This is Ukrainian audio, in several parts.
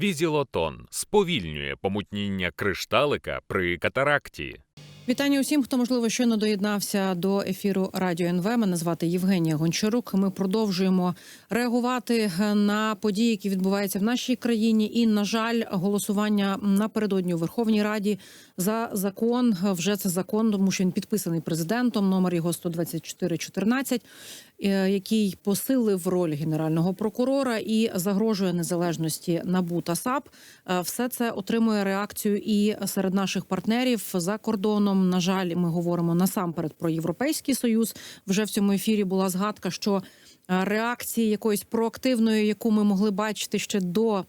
Візілотон сповільнює помутніння кришталика при катаракті. Вітання усім, хто можливо щойно доєднався до ефіру Радіо НВ. Мене звати Євгенія Гончарук. Ми продовжуємо реагувати на події, які відбуваються в нашій країні. І, на жаль, голосування напередодні у Верховній Раді за закон. Вже це закон, тому що він підписаний президентом. Номер його 12414, е, який посилив роль генерального прокурора і загрожує незалежності НАБУ та САП. Е, Все це отримує реакцію і серед наших партнерів за кордоном. На жаль, ми говоримо насамперед про європейський союз. Вже в цьому ефірі була згадка, що е, реакції якоїсь проактивної, яку ми могли бачити ще до е,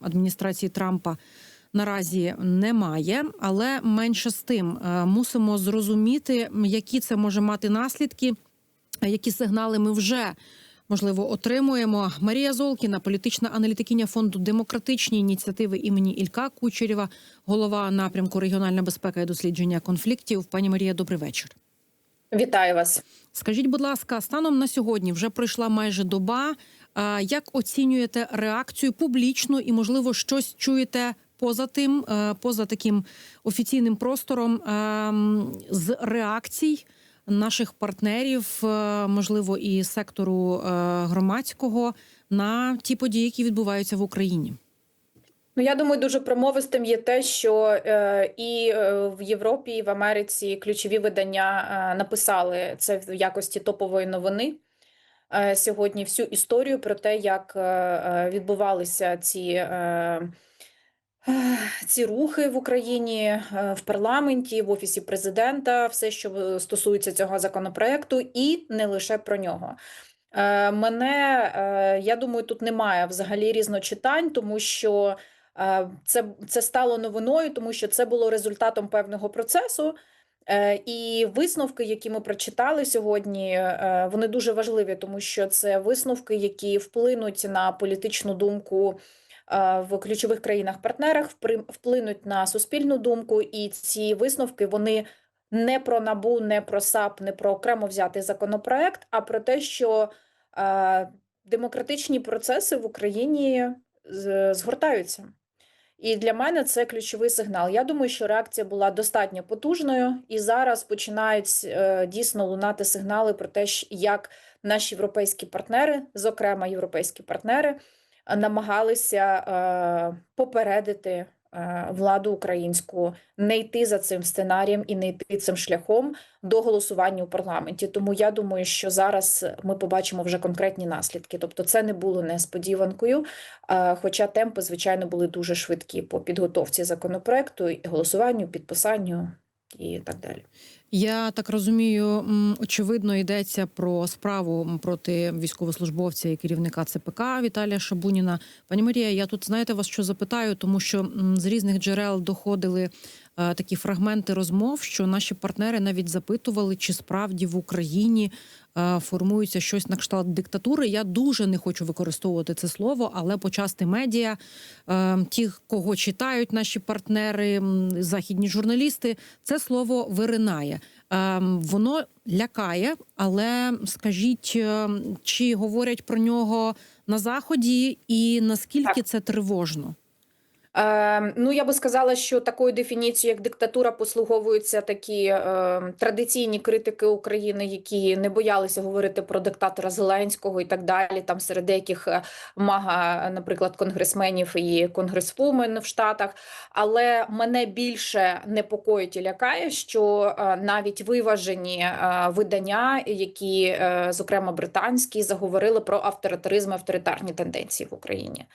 адміністрації Трампа. Наразі немає, але менше з тим е, мусимо зрозуміти, які це може мати наслідки, які сигнали ми вже можливо отримуємо. Марія Золкіна, політична аналітикиня фонду демократичні ініціативи імені Ілька Кучерєва, голова напрямку регіональна безпека і дослідження конфліктів. Пані Марія, добрий вечір. Вітаю вас. Скажіть, будь ласка, станом на сьогодні вже пройшла майже доба. Як оцінюєте реакцію публічну і, можливо, щось чуєте поза тим, е, поза таким офіційним простором ем, з реакцій наших партнерів, е, можливо, і сектору е, громадського на ті події, які відбуваються в Україні? Ну я думаю, дуже промовистим є те, що е, і е, в Європі, і в Америці ключові видання е, написали це в якості топової новини. Е, сьогодні всю історію про те, як е, е, відбувалися ці, е, е, ці рухи в Україні е, в парламенті, в офісі президента, все, що стосується цього законопроекту, і не лише про нього. Е, Мене е, я думаю, тут немає взагалі різночитань, тому що е, це, це стало новиною, тому що це було результатом певного процесу. Е, І висновки, які ми прочитали сьогодні, е, вони дуже важливі, тому що це висновки, які вплинуть на політичну думку е, в ключових країнах-партнерах, вплинуть на суспільну думку, і ці висновки вони не про набу, не про САП, не про окремо взятий законопроект, а про те, що е, демократичні процеси в Україні згортаються. І для мене це ключовий сигнал. Я думаю, що реакція була достатньо потужною, і зараз починають е, дійсно лунати сигнали про те, як наші європейські партнери, зокрема європейські партнери, е, намагалися е, попередити е, владу українську не йти за цим сценарієм і не йти цим шляхом до голосування у парламенті. Тому я думаю, що зараз ми побачимо вже конкретні наслідки. Тобто, це не було несподіванкою. Е, Хоча темпи, звичайно, були дуже швидкі по підготовці законопроекту, голосуванню, підписанню і так далі. Я так розумію, очевидно, йдеться про справу проти військовослужбовця і керівника ЦПК Віталія Шабуніна. Пані Марія, я тут знаєте вас, що запитаю, тому що з різних джерел доходили такі фрагменти розмов, що наші партнери навіть запитували, чи справді в Україні е, формується щось на кшталт диктатури. Я дуже не хочу використовувати це слово, але почасти медіа, е, ті, кого читають наші партнери, західні журналісти, це слово виринає. Воно лякає, але скажіть, чи говорять про нього на заході, і наскільки це тривожно? Е, ну, я би сказала, що такою дефініцією, як диктатура, послуговуються такі е, традиційні критики України, які не боялися говорити про диктатора Зеленського і так далі. Там серед деяких е, мага, наприклад, конгресменів і конгресвумен в Штатах. Але мене більше непокоїть і лякає, що е, навіть виважені е, видання, які, е, зокрема британські, заговорили про авторитаризм, і авторитарні тенденції в Україні.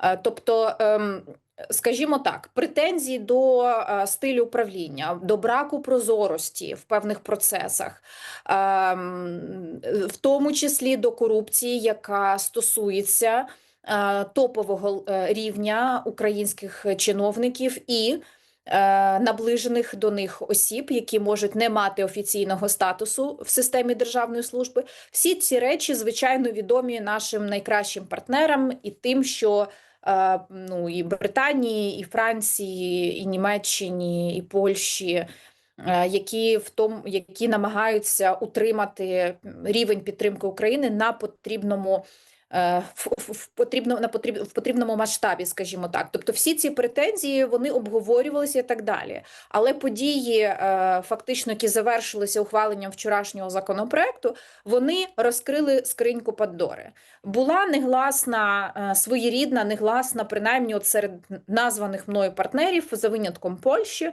Е, Тобто, ем, скажімо так, претензії до е, стилю управління, до браку прозорості в певних процесах, ем, в тому числі до корупції, яка стосується е, топового е, рівня українських чиновників і наближених до них осіб, які можуть не мати офіційного статусу в системі державної служби. Всі ці речі, звичайно, відомі нашим найкращим партнерам і тим, що ну, і Британії, і Франції, і Німеччині, і Польщі. Які в тому, які намагаються утримати рівень підтримки України на потрібному в, в потрібно, на потріб, в потрібному масштабі, скажімо так. Тобто всі ці претензії вони обговорювалися і так далі. Але події, е, фактично, які завершилися ухваленням вчорашнього законопроекту, вони розкрили скриньку Пандори. Була негласна, е, своєрідна, негласна, принаймні от серед названих мною партнерів, за винятком Польщі.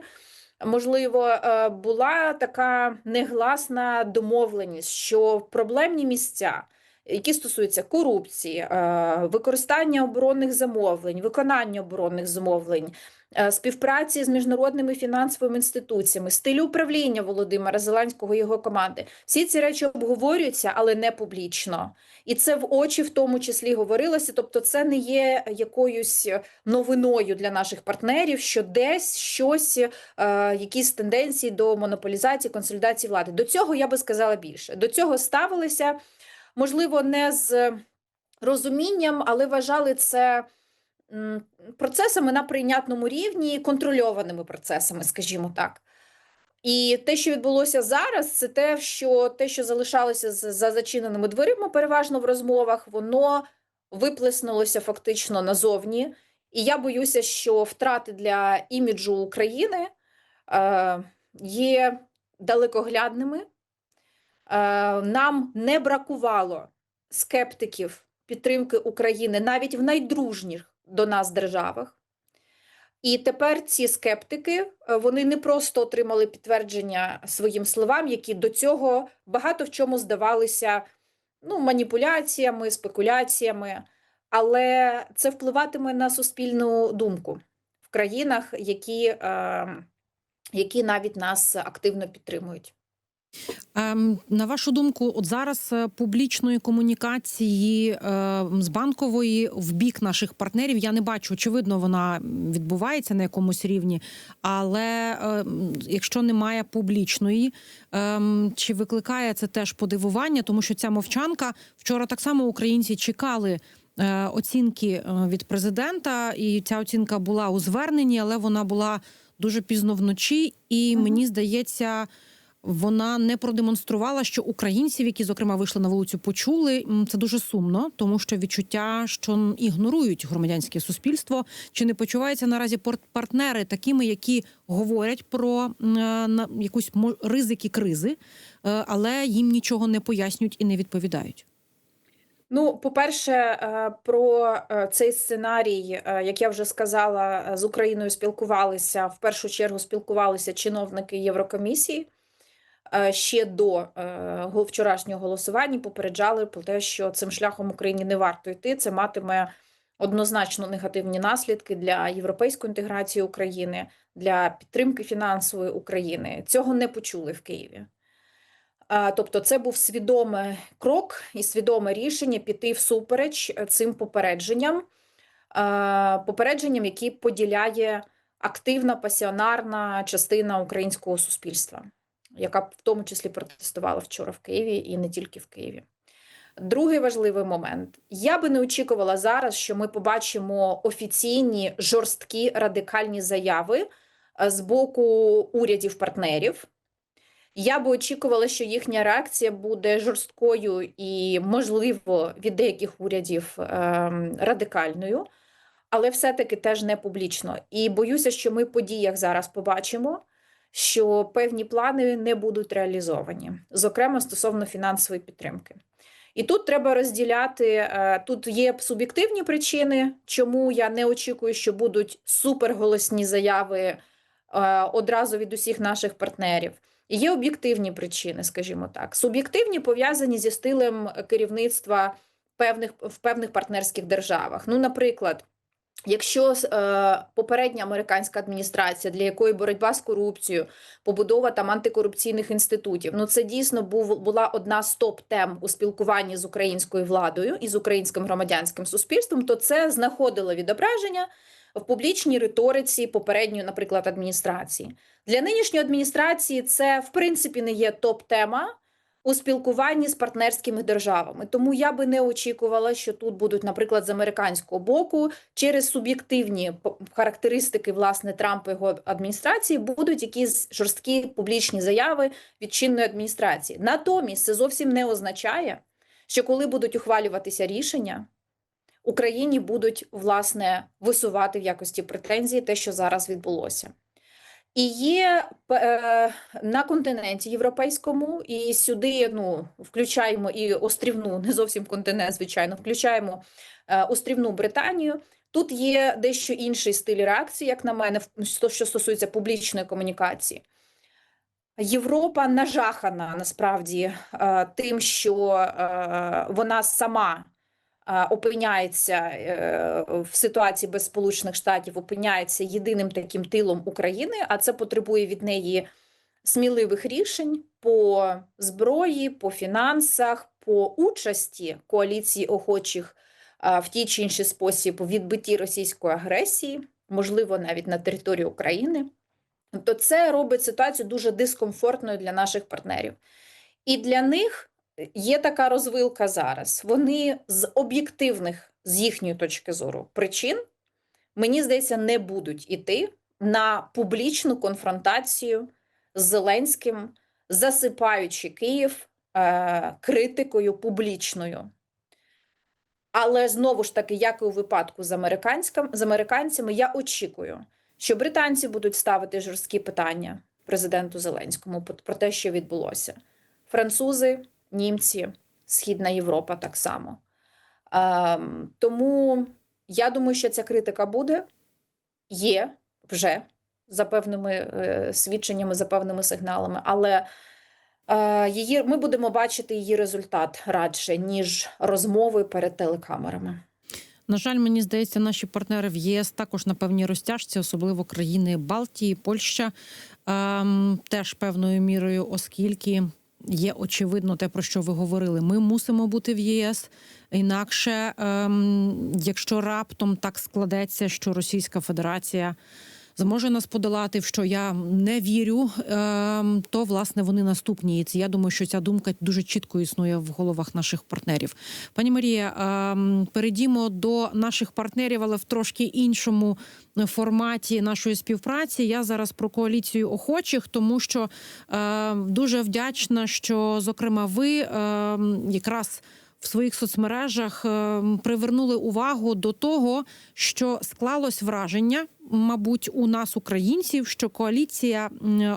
Можливо, е, була така негласна домовленість, що проблемні місця, які стосуються корупції, е, використання оборонних замовлень, виконання оборонних замовлень, е, співпраці з міжнародними фінансовими інституціями, стиль управління Володимира Зеленського і його команди, всі ці речі обговорюються, але не публічно. І це в очі в тому числі говорилося. Тобто, це не є якоюсь новиною для наших партнерів, що десь щось, е, якісь тенденції до монополізації, консолідації влади. До цього я би сказала більше. До цього ставилися, можливо, не з розумінням, але вважали це процесами на прийнятному рівні, контрольованими процесами, скажімо так. І те, що відбулося зараз, це те, що те, що залишалося за зачиненими дверима, переважно в розмовах, воно виплеснулося фактично назовні. І я боюся, що втрати для іміджу України е, є далекоглядними. Е, нам не бракувало скептиків підтримки України навіть в найдружніх до нас державах. І тепер ці скептики е, вони не просто отримали підтвердження своїм словам, які до цього багато в чому здавалися ну, маніпуляціями, спекуляціями, але це впливатиме на суспільну думку в країнах, які, е, які навіть нас активно підтримують. Ем, на вашу думку, от зараз е, публічної комунікації е, з банкової в бік наших партнерів я не бачу. Очевидно, вона відбувається на якомусь рівні, але е, якщо немає публічної, ем, чи викликає це теж подивування, тому що ця мовчанка вчора так само українці чекали. Оцінки від президента, і ця оцінка була у зверненні, але вона була дуже пізно вночі, і мені здається, вона не продемонструвала, що українців, які зокрема вийшли на вулицю, почули. Це дуже сумно, тому що відчуття, що ігнорують громадянське суспільство. Чи не почуваються наразі партнери такими, які говорять про е, на якусь ризики кризи, е, але їм нічого не пояснюють і не відповідають. Ну, по-перше, е, про цей сценарій, як я вже сказала, з Україною спілкувалися в першу чергу спілкувалися чиновники Єврокомісії. Е, Ще до е, вчорашнього голосування попереджали про те, що цим шляхом Україні не варто йти. Це матиме однозначно негативні наслідки для європейської інтеграції України, для підтримки фінансової України. Цього не почули в Києві. Тобто, це був свідомий крок і свідоме рішення піти всупереч е, цим попередженням, попередженням, які поділяє активна пасіонарна частина українського суспільства, яка в тому числі протестувала вчора в Києві і не тільки в Києві. Другий важливий момент. Я би не очікувала зараз, що ми побачимо офіційні жорсткі радикальні заяви е, з боку урядів партнерів. Я би очікувала, що їхня реакція буде жорсткою і, можливо, від деяких урядів ем, радикальною, але все-таки теж не публічно. І боюся, що ми подіях зараз побачимо, що певні плани не будуть реалізовані, зокрема стосовно фінансової підтримки. І тут треба розділяти. е, Тут є суб'єктивні причини, чому я не очікую, що будуть суперголосні заяви е, одразу від усіх наших партнерів. Є об'єктивні причини, скажімо так. Суб'єктивні пов'язані зі стилем керівництва певних в певних партнерських державах. Ну, наприклад, якщо е, попередня американська адміністрація, для якої боротьба з корупцією, побудова там антикорупційних інститутів, ну це дійсно був була одна з топ-тем у спілкуванні з українською владою і з українським громадянським суспільством, то це знаходило відображення в публічній риториці попередньої, наприклад, адміністрації. Для нинішньої адміністрації це в принципі не є топ-тема у спілкуванні з партнерськими державами. Тому я би не очікувала, що тут будуть, наприклад, з американського боку через суб'єктивні характеристики власне Трампа його адміністрації будуть якісь жорсткі публічні заяви від чинної адміністрації. Натомість це зовсім не означає, що коли будуть ухвалюватися рішення, Україні будуть власне висувати в якості претензії те, що зараз відбулося. І є е, на континенті європейському, і сюди ну, включаємо і острівну, не зовсім континент, звичайно, включаємо е, острівну Британію. Тут є дещо інший стиль реакції, як на мене, що що стосується публічної комунікації. Європа нажахана насправді е, тим, що вона сама опиняється е, в ситуації без Сполучених Штатів, опиняється єдиним таким тилом України, а це потребує від неї сміливих рішень по зброї, по фінансах, по участі коаліції охочих е, в тій чи інший спосіб відбитті російської агресії, можливо, навіть на території України. То це робить ситуацію дуже дискомфортною для наших партнерів. І для них є така розвилка зараз. Вони з об'єктивних, з їхньої точки зору, причин, мені здається, не будуть іти на публічну конфронтацію з Зеленським, засипаючи Київ е, критикою публічною. Але знову ж таки, як і у випадку з, з американцями, я очікую, що британці будуть ставити жорсткі питання президенту Зеленському про те, що відбулося. Французи, німці, Східна Європа так само. Ем, тому я думаю, що ця критика буде, є вже за певними е, свідченнями, за певними сигналами, але е, її, ми будемо бачити її результат радше, ніж розмови перед телекамерами. На жаль, мені здається, наші партнери в ЄС також на певній розтяжці, особливо країни Балтії, Польща, ем, теж певною мірою, оскільки є очевидно те, про що ви говорили. Ми мусимо бути в ЄС. Інакше, ем, якщо раптом так складеться, що Російська Федерація зможе нас подолати, в що я не вірю, ем, то власне вони наступні. І це я думаю, що ця думка дуже чітко існує в головах наших партнерів. Пані Марія, ем, перейдімо до наших партнерів, але в трошки іншому форматі нашої співпраці. Я зараз про коаліцію охочих, тому що е, дуже вдячна, що зокрема ви якраз. В своїх соцмережах е, привернули увагу до того, що склалось враження, мабуть, у нас, українців, що коаліція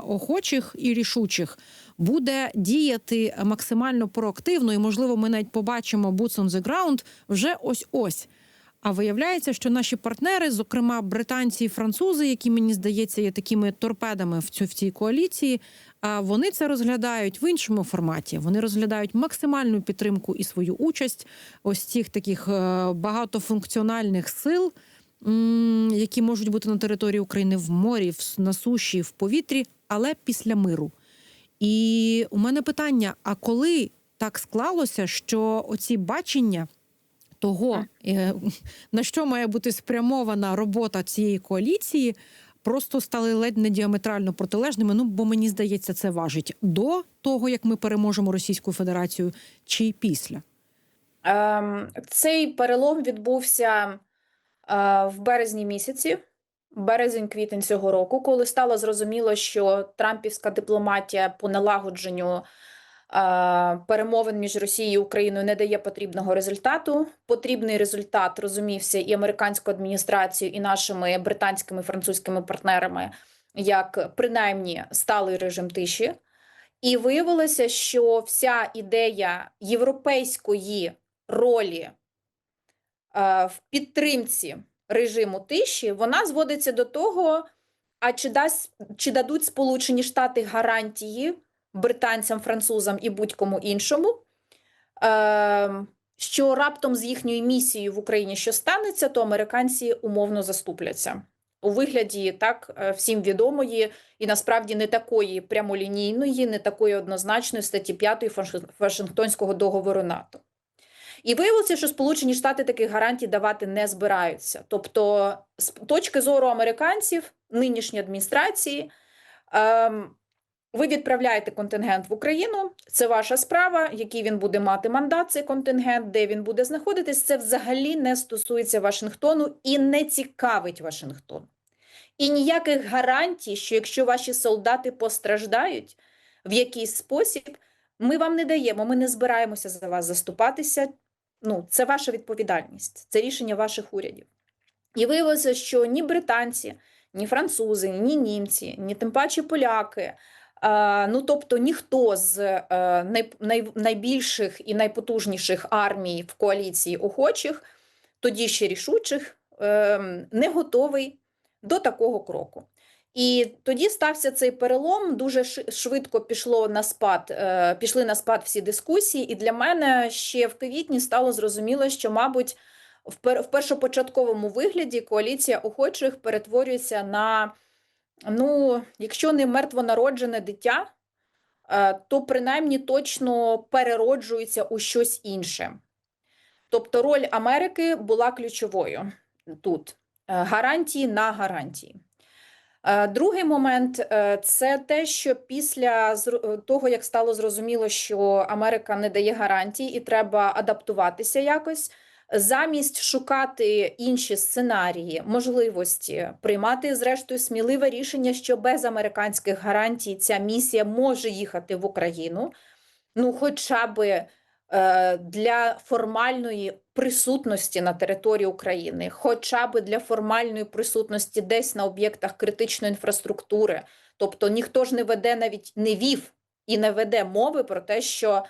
охочих і рішучих буде діяти максимально проактивно, і можливо, ми навіть побачимо boots on the ground вже ось ось. А виявляється, що наші партнери, зокрема британці і французи, які мені здається є такими торпедами в цю в цій коаліції, а вони це розглядають в іншому форматі. Вони розглядають максимальну підтримку і свою участь ось цих таких е, багатофункціональних сил, які можуть бути на території України в морі, на суші, в повітрі, але після миру. І у мене питання: а коли так склалося, що оці бачення того, е, на що має бути спрямована робота цієї коаліції, просто стали ледь не діаметрально протилежними. Ну, бо мені здається, це важить до того, як ми переможемо Російську Федерацію, чи після. Ем, Цей перелом відбувся е, в березні місяці, березень-квітень цього року, коли стало зрозуміло, що трампівська дипломатія по налагодженню перемовин між Росією і Україною не дає потрібного результату. Потрібний результат розумівся і американською адміністрацією, і нашими британськими французькими партнерами, як принаймні сталий режим тиші. І виявилося, що вся ідея європейської ролі е, в підтримці режиму тиші, вона зводиться до того, а чи дасть чи дадуть Сполучені Штати гарантії британцям, французам і будь-кому іншому, е, що раптом з їхньою місією в Україні що станеться, то американці умовно заступляться у вигляді так е, всім відомої і насправді не такої прямолінійної, не такої однозначної статті 5 Фаш- Вашингтонського договору НАТО. І виявилося, що Сполучені Штати таких гарантій давати не збираються. Тобто, з точки зору американців, нинішньої адміністрації, ем, ви відправляєте контингент в Україну, це ваша справа, який він буде мати мандат, цей контингент, де він буде знаходитись. Це взагалі не стосується Вашингтону і не цікавить Вашингтон. І ніяких гарантій, що якщо ваші солдати постраждають в якийсь спосіб, Ми вам не даємо, ми не збираємося за вас заступатися. Ну, це ваша відповідальність, це рішення ваших урядів. І виявилося, що ні британці, ні французи, ні німці, ні тим паче поляки. Е, Ну, тобто ніхто з е, най, най, найбільших і найпотужніших армій в коаліції охочих, тоді ще рішучих, е, не готовий до такого кроку. І тоді стався цей перелом. Дуже швидко пішло на спад, е, пішли на спад всі дискусії. І для мене ще в квітні стало зрозуміло, що, мабуть, в першопочатковому вигляді коаліція охочих перетворюється на, ну, якщо не мертвонароджене дитя, е, то принаймні точно перероджується у щось інше. Тобто роль Америки була ключовою тут. Е, Гарантії на гарантії. Е, Другий момент це те, що після того, як стало зрозуміло, що Америка не дає гарантій і треба адаптуватися якось, замість шукати інші сценарії, можливості, приймати зрештою сміливе рішення, що без американських гарантій ця місія може їхати в Україну, ну, хоча би е, для формальної присутності на території України, хоча б для формальної присутності десь на об'єктах критичної інфраструктури. Тобто ніхто ж не веде навіть не вів і не веде мови про те, що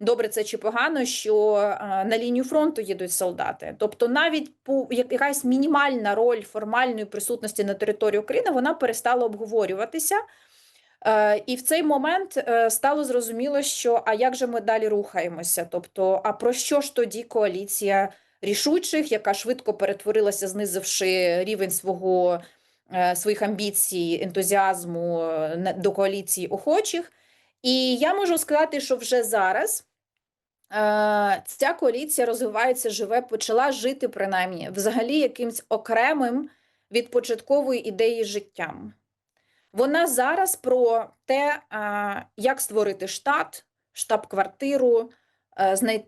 добре це чи погано, що е, на лінію фронту їдуть солдати. Тобто, навіть якась мінімальна роль формальної присутності на території України вона перестала обговорюватися. Е, І в цей момент е, стало зрозуміло, що а як же ми далі рухаємося? Тобто, а про що ж тоді коаліція рішучих, яка швидко перетворилася, знизивши рівень свого своїх амбіцій, ентузіазму до коаліції охочих? І я можу сказати, що вже зараз ця коаліція розвивається, живе, почала жити принаймні взагалі якимсь окремим від початкової ідеї життям. Вона зараз про те, як створити штат, штаб-квартиру, е,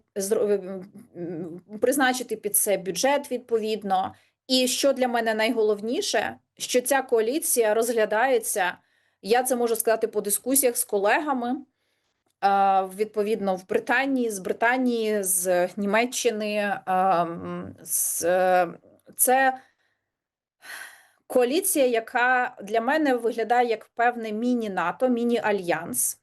призначити під це бюджет відповідно. І що для мене найголовніше, що ця коаліція розглядається, я це можу сказати по дискусіях з колегами, е, відповідно, в Британії, з Британії, з Німеччини. з, е, Це коаліція, яка для мене виглядає як певне міні-НАТО, міні-альянс.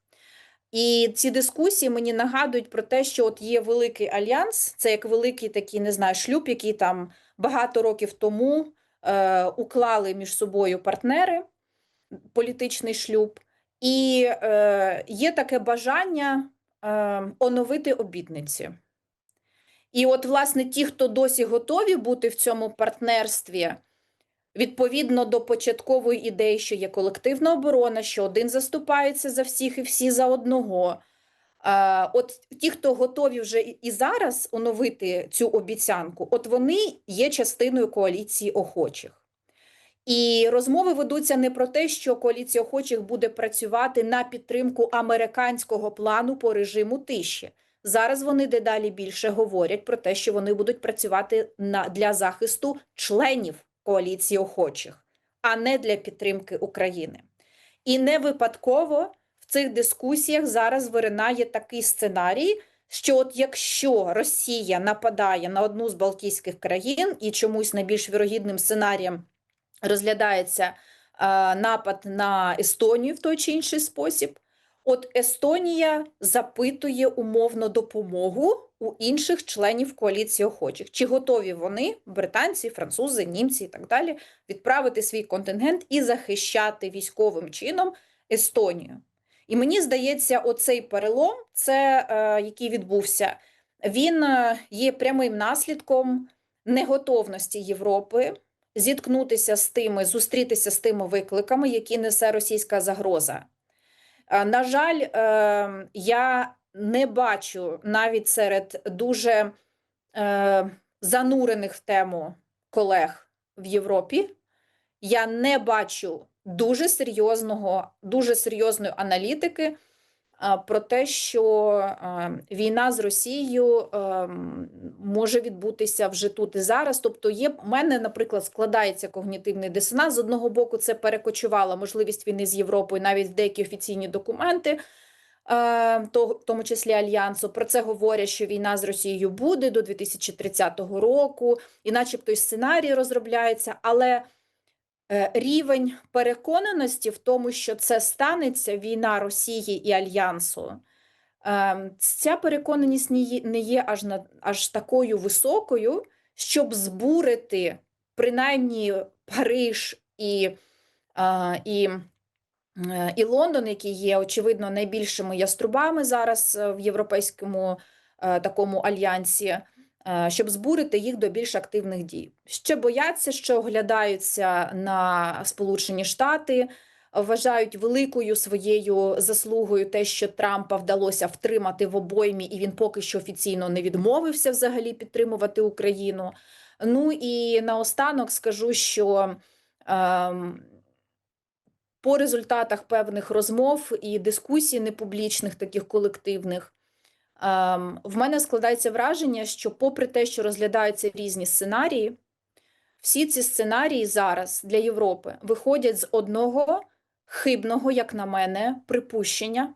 І ці дискусії мені нагадують про те, що от є великий альянс, це як великий такий, не знаю, шлюб, який там багато років тому е, уклали між собою партнери, політичний шлюб, і е, є таке бажання е, оновити обітниці. І от, власне, ті, хто досі готові бути в цьому партнерстві, відповідно до початкової ідеї, що є колективна оборона, що один заступається за всіх і всі за одного. А, От ті, хто готові вже і зараз оновити цю обіцянку, от вони є частиною коаліції охочих. І розмови ведуться не про те, що коаліція охочих буде працювати на підтримку американського плану по режиму тиші. Зараз вони дедалі більше говорять про те, що вони будуть працювати на, для захисту членів коаліції охочих, а не для підтримки України. І не випадково в цих дискусіях зараз виринає такий сценарій, що от якщо Росія нападає на одну з Балтійських країн і чомусь найбільш вірогідним сценарієм розглядається е, напад на Естонію в той чи інший спосіб, от Естонія запитує умовно допомогу у інших членів коаліції охочих. Чи готові вони, британці, французи, німці і так далі, відправити свій контингент і захищати військовим чином Естонію? І мені здається, оцей перелом, це е, який відбувся, він е, є прямим наслідком неготовності Європи зіткнутися з тими, зустрітися з тими викликами, які несе російська загроза. Е, На жаль, е, я не бачу навіть серед дуже е, занурених в тему колег в Європі. Я не бачу дуже серйозного, дуже серйозної аналітики про те, що війна з Росією може відбутися вже тут і зараз. Тобто, є в мене, наприклад, складається когнітивний дисонанс. З одного боку, це перекочувала можливість війни з Європою навіть в деякі офіційні документи. в тому числі альянсу. Про це говорять, що війна з Росією буде до 2030 року, і, начебто, й сценарій розробляється, але рівень переконаності в тому, що це станеться війна Росії і альянсу. Ем, Ця переконаність не є, аж, на, аж такою високою, щоб збурити принаймні Париж і, і, е, і Лондон, які є, очевидно, найбільшими яструбами зараз е, в європейському е, такому альянсі, е, щоб збурити їх до більш активних дій. Ще бояться, що оглядаються на Сполучені Штати, вважають великою своєю заслугою те, що Трампа вдалося втримати в обоймі, і він поки що офіційно не відмовився взагалі підтримувати Україну. Ну і наостанок скажу, що ем, по результатах певних розмов і дискусій непублічних, таких колективних, в мене складається враження, що, попри те, що розглядаються різні сценарії, всі ці сценарії зараз для Європи виходять з одного хибного, як на мене, припущення,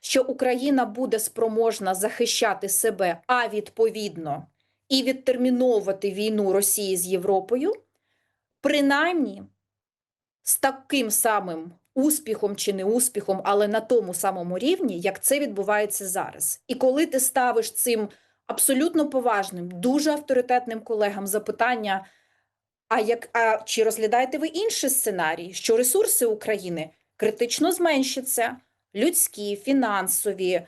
що Україна буде спроможна захищати себе, а відповідно і відтерміновувати війну Росії з Європою, принаймні з таким самим успіхом чи не успіхом, але на тому самому рівні, як це відбувається зараз. І коли ти ставиш цим абсолютно поважним, дуже авторитетним колегам запитання. А як а чи розглядаєте ви інший сценарій, що ресурси України критично зменшаться, людські, фінансові,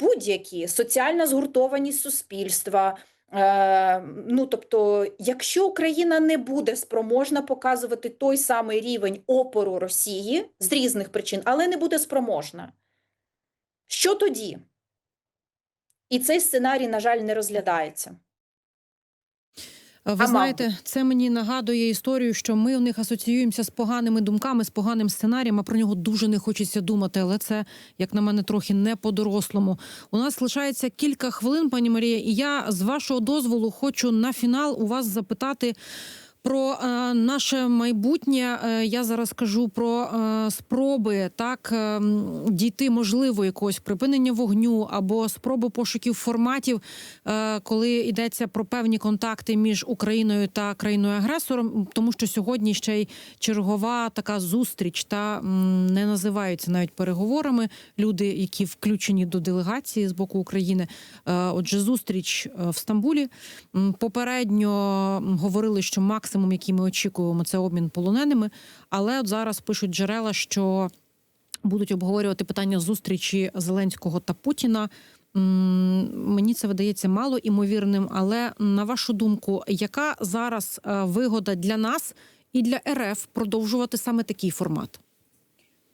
будь-які соціальна згуртованість суспільства? Е, Ну, тобто, якщо Україна не буде спроможна показувати той самий рівень опору Росії з різних причин, але не буде спроможна, що тоді? І цей сценарій, на жаль, не розглядається. Ви А мав знаєте, це мені нагадує історію, що ми в них асоціюємося з поганими думками, з поганим сценарієм. А про нього дуже не хочеться думати. Але це, як на мене, трохи не по-дорослому. У нас лишається кілька хвилин, пані Марія, і я з вашого дозволу хочу на фінал у вас запитати. Про е, наше майбутнє е, я зараз кажу про е, спроби так е, дійти можливо якогось припинення вогню або спроби пошуків форматів, коли йдеться про певні контакти між Україною та країною агресором, тому що сьогодні ще й чергова така зустріч та не називаються навіть переговорами люди, які включені до делегації з боку України. Отже, зустріч в Стамбулі. Попередньо говорили, що максимум, який ми очікуємо, це обмін полоненими. Але от зараз пишуть джерела, що будуть обговорювати питання зустрічі Зеленського та Путіна. Мені це видається мало імовірним, але на вашу думку, яка зараз е, вигода для нас і для РФ продовжувати саме такий формат?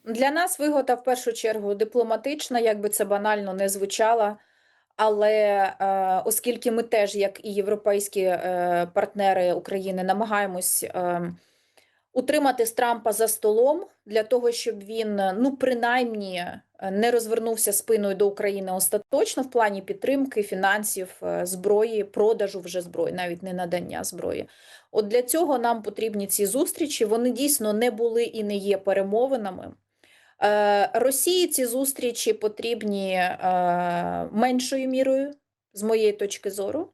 Для нас вигода в першу чергу дипломатична, як би це банально не звучало. Але е, оскільки ми теж, як і європейські е, партнери України, намагаємось е, утримати з Трампа за столом для того, щоб він ну принаймні не розвернувся спиною до України остаточно в плані підтримки, фінансів, зброї, продажу вже зброї, навіть не надання зброї. От для цього нам потрібні ці зустрічі. Вони дійсно не були і не є перемовинами. Е, Росії ці зустрічі потрібні е, меншою мірою, з моєї точки зору.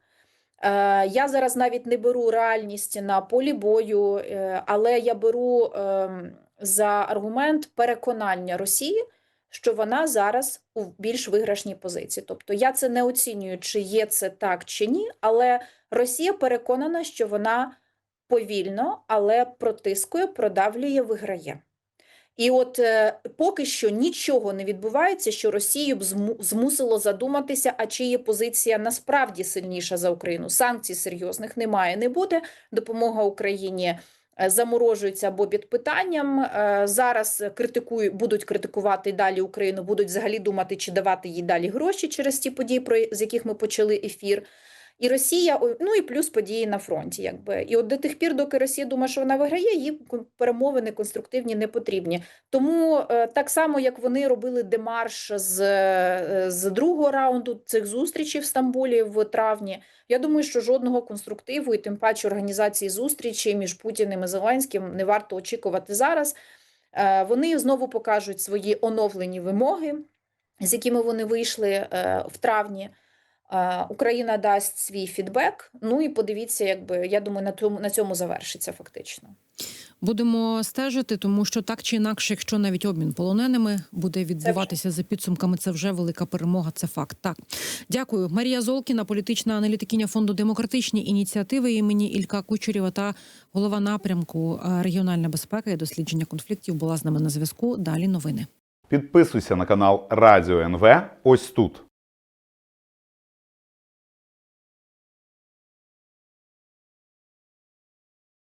Е, Я зараз навіть не беру реальність на полі бою, але я беру ем, за аргумент переконання Росії, що вона зараз у більш виграшній позиції. Тобто я це не оцінюю, чи є це так чи ні, але Росія переконана, що вона повільно, але протискує, продавлює, виграє. І от е, поки що нічого не відбувається, що Росію б зму- змусило задуматися, а чи є позиція насправді сильніша за Україну. Санкцій серйозних немає, не буде. Допомога Україні е, заморожується або під питанням. Е, Зараз критикують, будуть критикувати далі Україну, будуть взагалі думати, чи давати їй далі гроші через ті події, про з яких ми почали ефір. І Росія, ну і плюс події на фронті, якби і от до тих пір, доки Росія думає, що вона виграє, їй перемовини конструктивні не потрібні. Тому е, так само, як вони робили демарш з, е, з другого раунду цих зустрічей в Стамбулі в травні. Я думаю, що жодного конструктиву і тим паче організації зустрічей між Путіним і Зеленським не варто очікувати зараз. Е, Вони знову покажуть свої оновлені вимоги. з якими вони вийшли в травні. Е, Україна дасть свій фідбек. Ну і подивіться, якби я думаю, на цьому на цьому завершиться фактично. Будемо стежити, тому що так чи інакше, якщо навіть обмін полоненими буде відбуватися за підсумками, це вже велика перемога. Це факт. Так, дякую. Марія Золкіна, політична аналітикиня фонду демократичні ініціативи імені Ілька Кучерєва та голова напрямку е, регіональна безпека і дослідження конфліктів була з нами на зв'язку. Далі новини. Підписуйся на канал Радіо НВ ось тут.